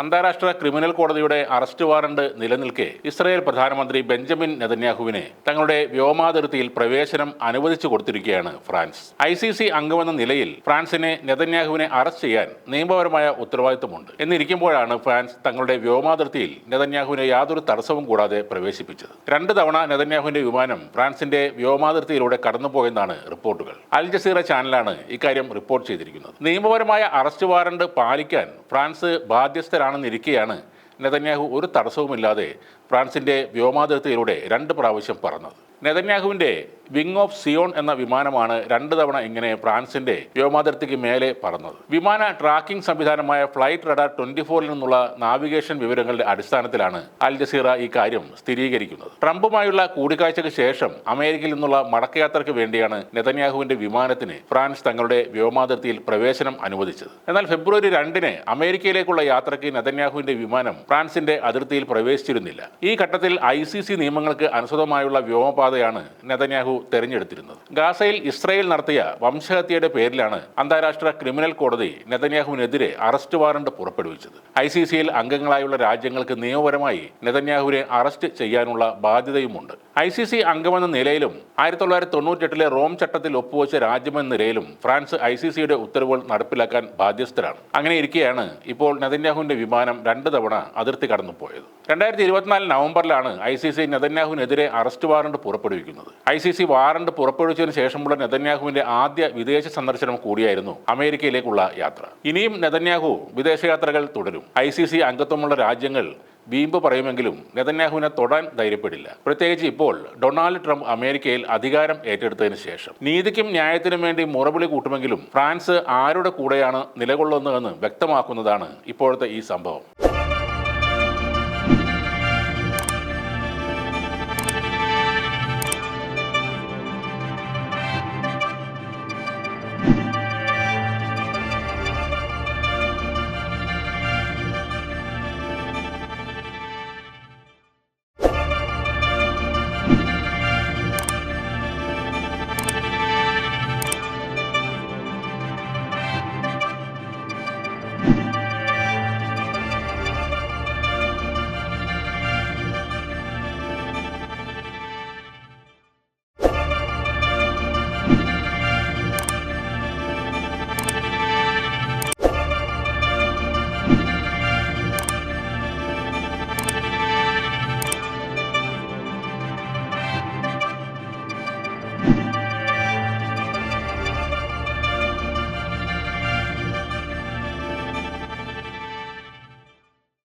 അന്താരാഷ്ട്ര ക്രിമിനൽ കോടതിയുടെ arrest warrant നിലനിൽക്കെ ഇസ്രായേൽ പ്രധാനമന്ത്രി ബെഞ്ചമിൻ നെതന്യാഹുവിനെ തങ്ങളുടെ വ്യോമാതിർത്തിയിൽ പ്രവേശനം അനുവദിച്ചു കൊടുത്തിരിക്കുകയാണ് ഫ്രാൻസ്. ഐ സി സി അംഗമെന്ന നിലയിൽ ഫ്രാൻസിനെ നെതന്യാഹുവിനെ അറസ്റ്റ് ചെയ്യാൻ നിയമപരമായ ഉത്തരവാദിത്തമുണ്ട് എന്നിരിക്കുമ്പോഴാണ് ഫ്രാൻസ് തങ്ങളുടെ വ്യോമാതിർത്തിയിൽ നെതന്യാഹുവിനെ യാതൊരു തടസ്സവും കൂടാതെ പ്രവേശിപ്പിച്ചത്. രണ്ട് തവണ നെതന്യാഹുവിന്റെ വിമാനം ഫ്രാൻസിന്റെ വ്യോമാതിർത്തിയിലൂടെ കടന്നുപോയെന്നാണ് റിപ്പോർട്ടുകൾ. അൽ ജസീറ ചാനലാണ് ഇക്കാര്യം റിപ്പോർട്ട് ചെയ്തിരിക്കുന്നത്. നിയമപരമായ അറസ്റ്റ് വാറണ്ട് പാലിക്കാൻ ഫ്രാൻസ് ബാധ്യസ്ഥരാണെന്നിരിക്കെയാണ് നെതന്യാഹു ഒരു തടസ്സവുമില്ലാതെ ഫ്രാൻസിന്റെ വ്യോമാതിർത്തിയിലൂടെ രണ്ട് പ്രാവശ്യം പറന്നത്. നെതന്യാഹുവിന്റെ വിങ് ഓഫ് സിയോൺ എന്ന വിമാനമാണ് രണ്ട് തവണ ഇങ്ങനെ ഫ്രാൻസിന്റെ വ്യോമാതിർത്തിക്ക് മേലെ പറന്നത്. വിമാന ട്രാക്കിംഗ് സംവിധാനമായ ഫ്ലൈറ്റ് റഡാർ ട്വന്റി ഫോറിൽ നിന്നുള്ള നാവിഗേഷൻ വിവരങ്ങളുടെ അടിസ്ഥാനത്തിലാണ് അൽ ജസീറ ഈ കാര്യം സ്ഥിരീകരിക്കുന്നത്. ട്രംപുമായുള്ള കൂടിക്കാഴ്ചയ്ക്ക് ശേഷം അമേരിക്കയിൽ നിന്നുള്ള മടക്കയാത്രയ്ക്ക് വേണ്ടിയാണ് നെതന്യാഹുവിന്റെ വിമാനത്തിന് ഫ്രാൻസ് തങ്ങളുടെ വ്യോമാതിർത്തിയിൽ പ്രവേശനം അനുവദിച്ചത്. എന്നാൽ ഫെബ്രുവരി രണ്ടിന് അമേരിക്കയിലേക്കുള്ള യാത്രയ്ക്ക് നെതന്യാഹുവിന്റെ വിമാനം ഫ്രാൻസിന്റെ അതിർത്തിയിൽ പ്രവേശിച്ചിരുന്നില്ല. ഈ ഘട്ടത്തിൽ ഐ നിയമങ്ങൾക്ക് അനുസൃതമായുള്ള വ്യോമപാതയാണ് നെതന്യാഹു തെരഞ്ഞെടുത്തിരുന്നത്. ഗാസയിൽ ഇസ്രായേൽ നടത്തിയ വംശഹത്യയുടെ പേരിലാണ് അന്താരാഷ്ട്ര ക്രിമിനൽ കോടതി നെതന്യാഹുവിനെതിരെ അറസ്റ്റ് വാറണ്ട് പുറപ്പെടുവിച്ചത്. ഐ സി സിയിൽ അംഗങ്ങളായുള്ള രാജ്യങ്ങൾക്ക് നിയമപരമായി നെതന്യാഹുവിനെ അറസ്റ്റ് ചെയ്യാനുള്ള ബാധ്യതയുമുണ്ട്. ഐ സി സി അംഗമെന്ന നിലയിലും ആയിരത്തി തൊള്ളായിരത്തി തൊണ്ണൂറ്റെട്ടിലെ റോം ചട്ടത്തിൽ ഒപ്പുവെച്ച രാജ്യമെന്ന നിലയിലും ഫ്രാൻസ് ഐ സി സിയുടെ ഉത്തരവുകൾ നടപ്പിലാക്കാൻ ബാധ്യസ്ഥരാണ്. അങ്ങനെ ഇരിക്കെയാണ് ഇപ്പോൾ നെതന്യാഹുവിന്റെ വിമാനം രണ്ട് തവണ അതിർത്തി കടന്നുപോയത്. രണ്ടായിരത്തി ഇരുപത്തിനാല് നവംബറിലാണ് ഐ സി സി നെതന്യാഹുവിനെതിരെ അറസ്റ്റ് വാറണ്ട് പുറപ്പെടുവിക്കുന്നത്. ഐ സി സി വാറണ്ട് പുറപ്പെടുവിച്ചതിന് ശേഷമുള്ള നെതന്യാഹുവിന്റെ ആദ്യ വിദേശ സന്ദർശനം കൂടിയായിരുന്നു അമേരിക്കയിലേക്കുള്ള യാത്ര. ഇനിയും നെതന്യാഹു വിദേശയാത്രകൾ തുടരും. ഐ സി സി അംഗത്വമുള്ള രാജ്യങ്ങൾ വീമ്പ് പറയുമെങ്കിലും നെതന്യാഹുവിനെ തൊടാൻ ധൈര്യപ്പെടില്ല. പ്രത്യേകിച്ച് ഇപ്പോൾ ഡൊണാൾഡ് ട്രംപ് അമേരിക്കയിൽ അധികാരം ഏറ്റെടുത്തതിന് ശേഷം. നീതിക്കും ന്യായത്തിനും വേണ്ടി മുറവിളി കൂട്ടുമെങ്കിലും ഫ്രാൻസ് ആരുടെ കൂടെയാണ് നിലകൊള്ളുന്നതെന്ന് വ്യക്തമാക്കുന്നതാണ് ഇപ്പോഴത്തെ ഈ സംഭവം.